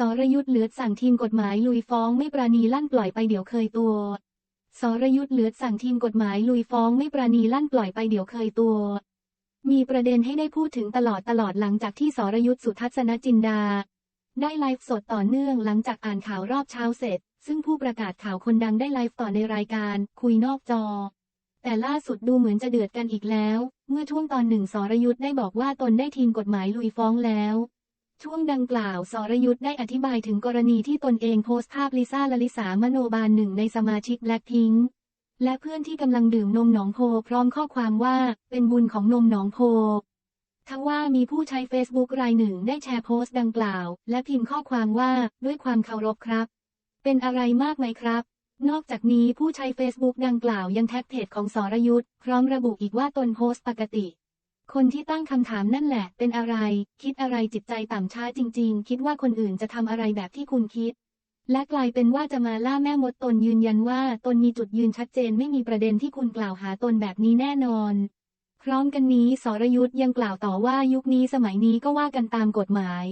สรยุทธ์เหลือสั่งทีมกฎหมายลุยฟ้องไม่ปราณีลั่นปล่อยไปเดี๋ยวเคยตัว สรยุทธ์เหลือสั่งทีมกฎหมายลุยฟ้องไม่ปราณีลั่นปล่อยไปเดี๋ยวเคยตัว มีประเด็นให้ได้พูดถึงตลอดตลอดหลังจากที่สรยุทธ์สุทัศนจินดา ได้ไลฟ์สดต่อเนื่องหลังจากอ่านข่าวรอบเช้าเสร็จ ซึ่งผู้ประกาศข่าวคนดังได้ไลฟ์ต่อในรายการ คุยนอกจอ แต่ล่าสุดดูเหมือนจะเดือดกันอีกแล้ว เมื่อช่วงตอนหนึ่งสรยุทธ์ได้บอกว่าตนได้ทีมกฎหมายลุยฟ้องแล้ว ช่วงดังกล่าวสรยุทธ์ได้อธิบายถึงกรณีที่ตนเองโพสต์ภาพลิซ่าลลิสามโนบาลหนึ่งในสมาชิกแบล็คพิงค์และเพื่อนที่กำลังดื่มนมหนองโพพร้อมข้อความว่าเป็นบุญของนมหนองโพทั้งว่ามีผู้ใช้ Facebook รายหนึ่งได้แชร์โพสต์ดังกล่าว และพิมพ์ข้อความว่าด้วยความเคารพครับ เป็นอะไรมากไหมครับ นอกจากนี้ผู้ใช้ Facebook ดังกล่าวยังแท็กเพจของสรยุทธ์พร้อมระบุอีกว่าตนโพสต์ปกติ คนที่ตั้งคำถามนั่นแหละ เป็นอะไร คิดอะไรจิตใจต่ำช้าจริง ๆ คิดว่าคนอื่นจะทำอะไรแบบที่คุณคิด และกลายเป็นว่าจะมาล่าแม่มดตนยืนยันว่าตนมีจุดยืนชัดเจนไม่มีประเด็นที่คุณกล่าวหาตนแบบนี้แน่นอน พร้อมกันนี้สรยุทธ์ยังกล่าวต่อว่ายุคนี้สมัยนี้ก็ว่ากันตามกฎหมาย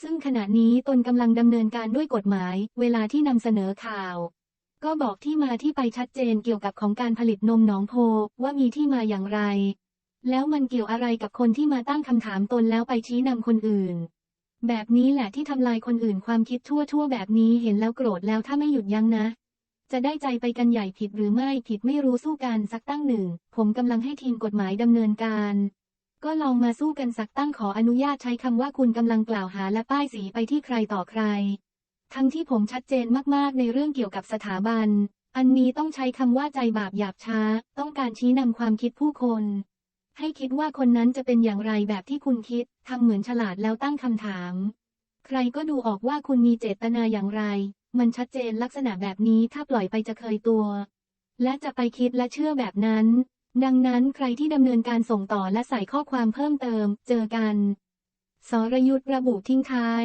ซึ่งขณะนี้ตนกำลังดำเนินการด้วยกฎหมาย เวลาที่นำเสนอข่าวก็บอกที่มาที่ไปชัดเจนเกี่ยวกับของการผลิตนมหนองโพว่ามีที่มาอย่างไร แล้วมันเกี่ยวอะไรกับคนที่มาตั้งคำถามตนแล้วไปชี้นำคนอื่น แบบนี้แหละที่ทำลายคนอื่นความคิดทั่วทั่วๆ แบบนี้เห็นแล้วโกรธแล้วถ้าไม่หยุดยั้งนะ จะได้ใจไปกันใหญ่ผิดหรือไม่ผิดไม่รู้สู้กันสักตั้งหนึ่ง ผมกำลังให้ทีมกฎหมายดำเนินการ ก็ลองมาสู้กันสักตั้งขออนุญาตใช้คำว่าคุณกำลังกล่าวหาและป้ายสีไปที่ใครต่อใคร ทั้งที่ผมชัดเจนมากๆ ในเรื่องเกี่ยวกับสถาบัน อันนี้ต้องใช้คำว่าใจบาปหยาบช้า ต้องการชี้นำความคิดผู้คน ให้คิดว่าคนนั้นจะเป็นอย่างไรแบบที่คุณคิด ทำเหมือนฉลาดแล้วตั้งคำถาม ใครก็ดูออกว่าคุณมีเจตนาอย่างไร มันชัดเจนลักษณะแบบนี้ถ้าปล่อยไปจะเคยตัว และจะไปคิดและเชื่อแบบนั้น ดังนั้นใครที่ดำเนินการส่งต่อและใส่ข้อความเพิ่มเติม เจอกัน สรยุทธระบุทิ้งท้าย